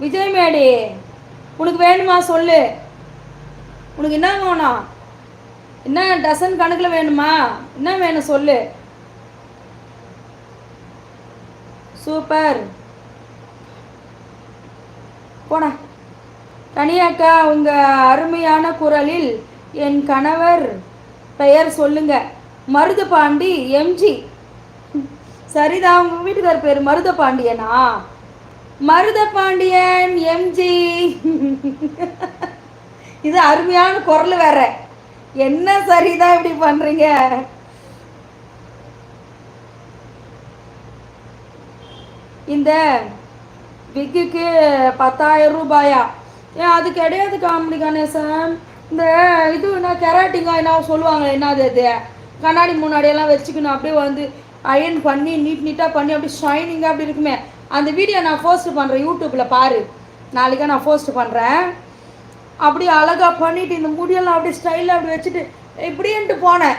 விஜய் மேடி உனக்கு வேணுமா சொல்லு. உனக்கு என்ன வேணும் என்ன டசன் கணக்கில் வேணுமா? என்ன வேணும் சொல்லு. சூப்பர். போன தனியாக்கா உங்கள் அருமையான குரலில் என் கணவர் பெயர் சொல்லுங்க. மருதபாண்டி எம்ஜி சரிதான் உங்கள் வீட்டுக்கார் பேர் மருத பாண்டியன் எம்ஜி இது அருமையான குரல் வேற. என்ன சரிதான் இப்படி பண்ணுறீங்க இந்த விக்குக்கு பத்தாயிரம் ரூபாயா? ஏன் அது கிடையாது காமெடி கணேசன். இந்த இது என்ன கெராட்டிங்கா என்ன சொல்லுவாங்க என்னது அது? கண்ணாடி முன்னாடியெல்லாம் வச்சுக்கணும் அப்படியே வந்து அயன் பண்ணி நீட் நீட்டாக பண்ணி அப்படியே ஷைனிங்காக அப்படி இருக்குமே. அந்த வீடியோ நான் போஸ்ட் பண்ணுறேன் யூடியூப்பில் பாரு. நாளைக்கு நான் போஸ்ட் பண்ணுறேன் அப்படியே அழகாக பண்ணிவிட்டு இந்த முடியெல்லாம் அப்படியே ஸ்டைலில் அப்படி வச்சுட்டு இப்படின்ட்டு போனேன்.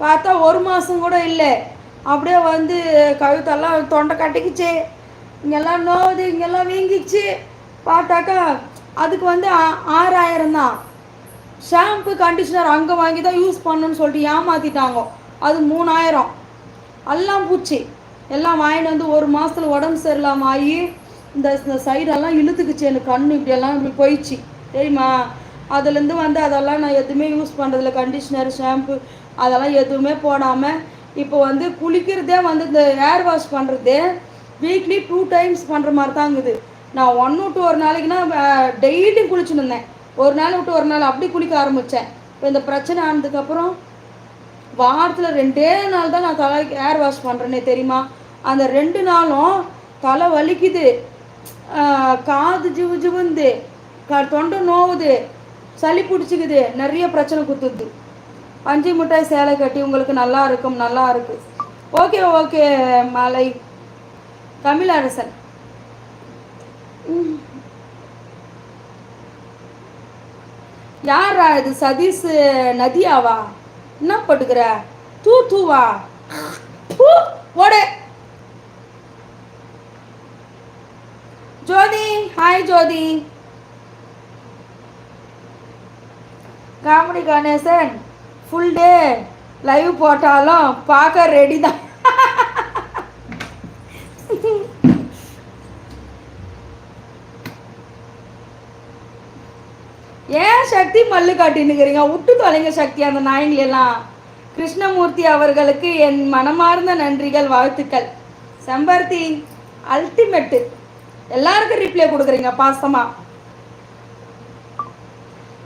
பார்த்தா ஒரு மாதம் கூட இல்லை. அப்படியே வந்து கழுத்தெல்லாம் தொண்டை கட்டிக்கிச்சு. இங்கெல்லாம் நோவுது இங்கெல்லாம் வீங்கிச்சு. பார்த்தாக்கா அதுக்கு வந்து ஆ- ஆறாயிரம் தான். ஷாம்பு கண்டிஷனர் அங்கே வாங்கி தான் யூஸ் பண்ணுன்னு சொல்லிட்டு ஏமாற்றிட்டாங்க அது மூணாயிரம். எல்லாம் பூச்சி. எல்லாம் வாங்கிட்டு வந்து ஒரு மாதத்துல உடம்பு சரியில்லாமல் ஆகி இந்த இந்த சைடெல்லாம் இழுத்துக்குச்சு எனக்கு கண் இப்படியெல்லாம் இப்படி போயிடுச்சு. தெரியுமா? அதுலேருந்து வந்து அதெல்லாம் நான் எதுவுமே யூஸ் பண்ணுறதில்ல கண்டிஷ்னர் ஷாம்பு அதெல்லாம் எதுவுமே போடாமல் இப்போ வந்து குளிக்கிறதே வந்து இந்த ஹேர் வாஷ் பண்ணுறதே வீக்லி டூ டைம்ஸ் பண்ணுற மாதிரி தான் இருக்குது. நான் ஒன் விட்டு ஒரு நாளைக்குனா டெய்லியும் குளிச்சுன்னு இருந்தேன். ஒரு நாள் விட்டு ஒரு நாள் அப்படி குளிக்க ஆரம்பித்தேன் இப்போ இந்த பிரச்சனை ஆனதுக்கப்புறம் வாரத்தில் ரெண்டே நாள் தான் நான் தலைக்கு ஹேர் வாஷ் பண்ணுறேனே தெரியுமா? அந்த ரெண்டு நாளும் தலை வலிக்குது. காது ஜிவு ஜிவுந்து க தொண்டை நோவுது. சளி பிடிச்சிக்குது. நிறைய பிரச்சனை குத்துது. பஞ்சு மிட்டாய் சேலை கட்டி உங்களுக்கு நல்லா இருக்கும் நல்லா இருக்கு. ஓகே ஓகே மாலை. தமிழரசன். ம். யாரா இது? சதீஷ் நதியாவா? என்ன போட்டுக்கிற தூ தூவா. தூ, ஓடு. Jothi hi Jothi. Comedy Ganesan full day live போட்டாலும் பார்க்க ரெடி தான். ஏன் சக்தி மல்லு காட்டின்னுக்கிறீங்க? விட்டு தொலைங்க சக்தி அந்த நாயங்களெல்லாம் கிருஷ்ணமூர்த்தி அவர்களுக்கு என் மனமார்ந்த நன்றிகள் வாழ்த்துக்கள். செம்பருத்தி அல்டிமேட்டு எல்லாருக்கும் ரிப்ளை கொடுக்குறீங்க பாசமா?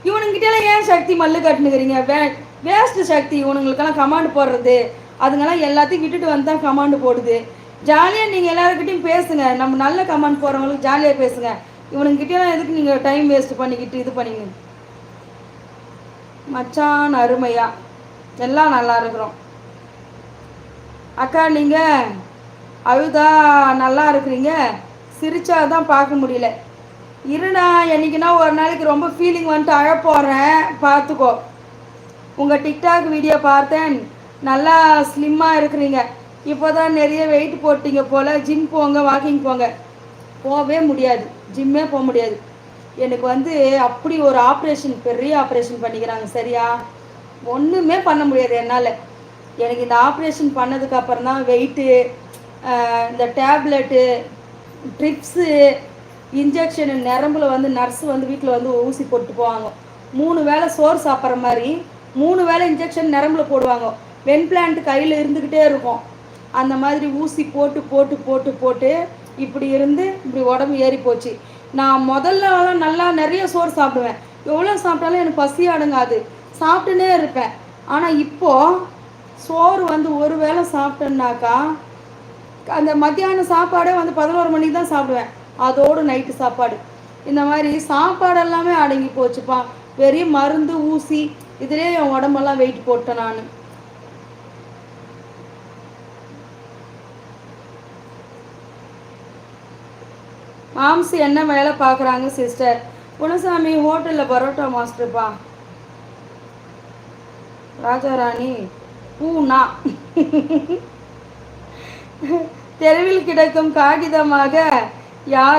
இவனுங்கிட்டலாம் ஏன் சக்தி மல்லு கட்டுனுக்கிறீங்க வே வேஸ்ட் சக்தி இவனுங்களுக்கெல்லாம் கமாண்ட் போடுறது. அதுங்கெல்லாம் எல்லாத்தையும் விட்டுட்டு வந்து தான் கமாண்ட் போடுது ஜாலியாக நீங்கள் எல்லாருக்கிட்டையும் பேசுங்க. நம்ம நல்ல கமாண்ட் போகிறவங்களுக்கு ஜாலியாக பேசுங்க. இவனுங்கிட்டலாம் எதுக்கு நீங்கள் டைம் வேஸ்ட் பண்ணிக்கிட்டு இது பண்ணிங்க? மச்சான் அருமையா. எல்லாம் நல்லா இருக்கிறோம். அக்கா நீங்கள் அழுதா நல்லா இருக்கிறீங்க. சிரிச்சா தான் பார்க்க முடியல. இருண்ணா என்னைக்குன்னா ஒரு நாளைக்கு ரொம்ப ஃபீலிங் வந்துட்டு அழ போகிறேன் பார்த்துக்கோ. உங்கள் டிக்டாக் வீடியோ பார்த்தேன். நல்லா ஸ்லிம்மாக இருக்கிறீங்க. இப்போ தான் நிறைய வெயிட் போட்டீங்க போல். ஜிம் போங்க வாக்கிங் போங்க. போகவே முடியாது. ஜிம்மே போக முடியாது. எனக்கு வந்து அப்படி ஒரு ஆப்ரேஷன் பெரிய ஆப்ரேஷன் பண்ணிக்கிறாங்க சரியா? ஒன்றுமே பண்ண முடியாது என்னால். எனக்கு இந்த ஆப்ரேஷன் பண்ணதுக்கு அப்புறம் தான் வெயிட்டு இந்த டேப்லெட்டு ட்ரிப்ஸு இன்ஜெக்ஷனு நரம்புல வந்து நர்ஸ் வந்து வீட்டில் வந்து ஊசி போட்டு போவாங்க. மூணு வேளை சோறு சாப்பிட்ற மாதிரி மூணு வேளை இன்ஜெக்ஷன் நரம்புல போடுவாங்க. வென் பிளான்ட் கையில் இருந்துக்கிட்டே இருக்கும். அந்த மாதிரி ஊசி போட்டு போட்டு போட்டு போட்டு இப்படி இருந்து இப்படி உடம்பு ஏறி போச்சு. நான் முதல்லலாம் நல்லா நிறைய சோறு சாப்பிடுவேன். எவ்வளோ சாப்பிட்டாலும் எனக்கு பசி அடங்காது. சாப்பிட்டுனே இருப்பேன். ஆனால் இப்போது சோறு வந்து ஒரு வேளை சாப்பிட்டேன்னாக்கா அந்த மத்தியான சாப்பாடே வந்து பதினோரு மணிக்கு தான் சாப்பிடுவேன். அதோடு நைட்டு சாப்பாடு. இந்த மாதிரி சாப்பாடு எல்லாமே அடங்கி போச்சுப்பா. பெரிய மருந்து ஊசி இதுலேயே என் உடம்பெல்லாம் வெயிட் போட்டேன் நான். ஆம்ஸ் என்ன வேலை பார்க்குறாங்க சிஸ்டர் குணசாமி ஹோட்டலில் பரோட்டா மாஸ்டர்ப்பா. ராஜாராணி பூனா. தெருவில் கிடக்கும் காகிதமாக யார்